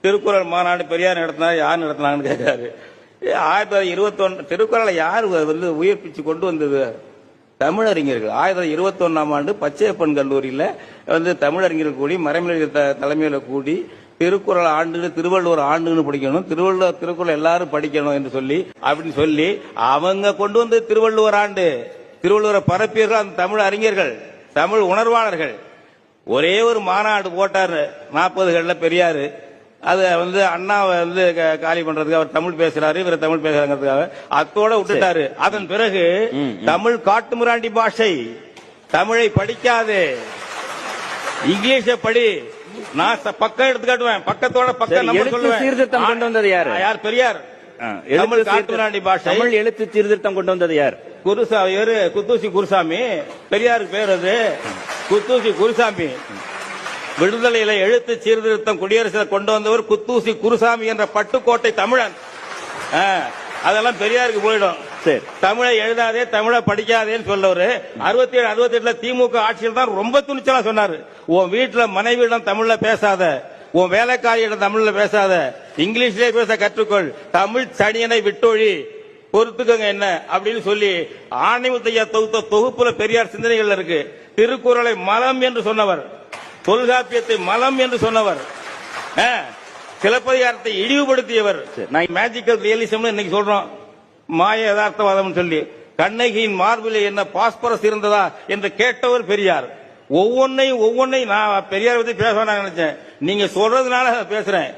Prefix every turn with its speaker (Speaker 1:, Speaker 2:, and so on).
Speaker 1: திருக்குறள் மாநாடு பெரியார் நடத்தினா யார் நடத்தினாங்கன்னு கேட்கிறாரு. ஆயிரத்தி தொள்ளாயிரத்தி இருபத்தொன்னு திருக்குறளை யார் வந்து உயிர்ப்பிச்சு கொண்டு வந்தது? தமிழறிஞர்கள். ஆயிரத்தி தொள்ளாயிரத்தி இருபத்தொன்னாம் ஆண்டு பச்சையப்பன் கல்லூரியில் வந்து தமிழறிஞர்கள் கூடி மறைமலை த- தலைமையில் கூடி திருக்குறள் ஆண்டு திருவள்ளுவர் ஆண்டுன்னு படிக்கணும் திருவள்ளுவர் திருக்குறள் எல்லாரும் படிக்கணும் என்று சொல்லி அப்படின்னு சொல்லி அவங்க கொண்டு வந்து திருவள்ளுவர் ஆண்டு. திருவள்ளுவரை பரப்பியர்கள் அந்த தமிழ் அறிஞர்கள் தமிழ் உணர்வாளர்கள். ஒரே ஒரு மாநாடு போட்டார். நாற்பதுகளில் பெரியாரு. அதை வந்து அண்ணாவை வந்து காலி பண்றதுக்கு அவர் தமிழ் பேசுறாரு இவர் தமிழ் பேசுறாங்கிறதுக்காக அத்தோட விட்டுட்டாரு. அதன் பிறகு தமிழ் காட்டுமிராண்டி பாஷை தமிழை படிக்காது. இங்கிலீஷ படி நான் பக்கம் எடுத்து காட்டுவேன். பக்கத்தோட பக்கம் நம்ம சொல்லுவேன்.
Speaker 2: சீர்திருத்தம் கொண்டு வந்தது யாரு?
Speaker 1: யார்? பெரியார். தமிழ். காட்டுமிராண்டி பாஷை.
Speaker 2: தமிழ் எழுத்து சீர்திருத்தம் கொண்டு வந்தது யார்?
Speaker 1: குருசாமி குத்தூசி குருசாமி. பெரியாருக்கு பேர் அது. குத்தூசி குருசாமி. விடுதலையில எழுத்து சீர்திருத்தம் குடியரசுல கொண்டு வந்தவர் குத்தூசி குருசாமி என்ற பட்டுக்கோட்டை தமிழன். அதெல்லாம் பெரியாருக்கு போயிடும்.
Speaker 2: சரி.
Speaker 1: தமிழை எழுதாதே தமிழை படிக்காதேன்னு சொல்லவரு அறுபத்தி ஏழு அறுபத்தி எட்டுல திமுக ஆட்சியில் தான் ரொம்ப துணிச்சலா சொன்னாரு. உன் வீட்டுல மனைவியிடம் தமிழ்ல பேசாத உன் வேலைக்காரியிடம் தமிழ்ல பேசாத இங்கிலீஷ்லயே பேச கற்றுக்கொள். தமிழ் சனியனை விட்டொழி. பொறுத்துக்கங்க என்ன அப்படின்னு சொல்லி ஆணைமுத்தையா தொகுத்த தொகுப்புல பெரியார் சிந்தனைகள் இருக்கு. திருக்குறளை மலம் என்று சொன்னவர். தொல்காப்பியத்தை மலம் என்று சொன்னவர். சிலப்பதிகாரத்தை இழிவுபடுத்தியவர்.
Speaker 2: நான்
Speaker 1: மேஜிக்கல் ரியலிசம் இன்னைக்கு சொல்றோம். மாய யதார்த்தவாதம் சொல்லி. கண்ணகியின் மார்பிலே என்ன பாஸ்பரஸ் இருந்ததா என்று கேட்டவர் பெரியார். ஒவ்வொன்னையும் ஒவ்வொன்னையும் நான் பெரியார் பத்தி பேச நினைச்சேன். நீங்க சொல்றதுனால பேசுறேன்.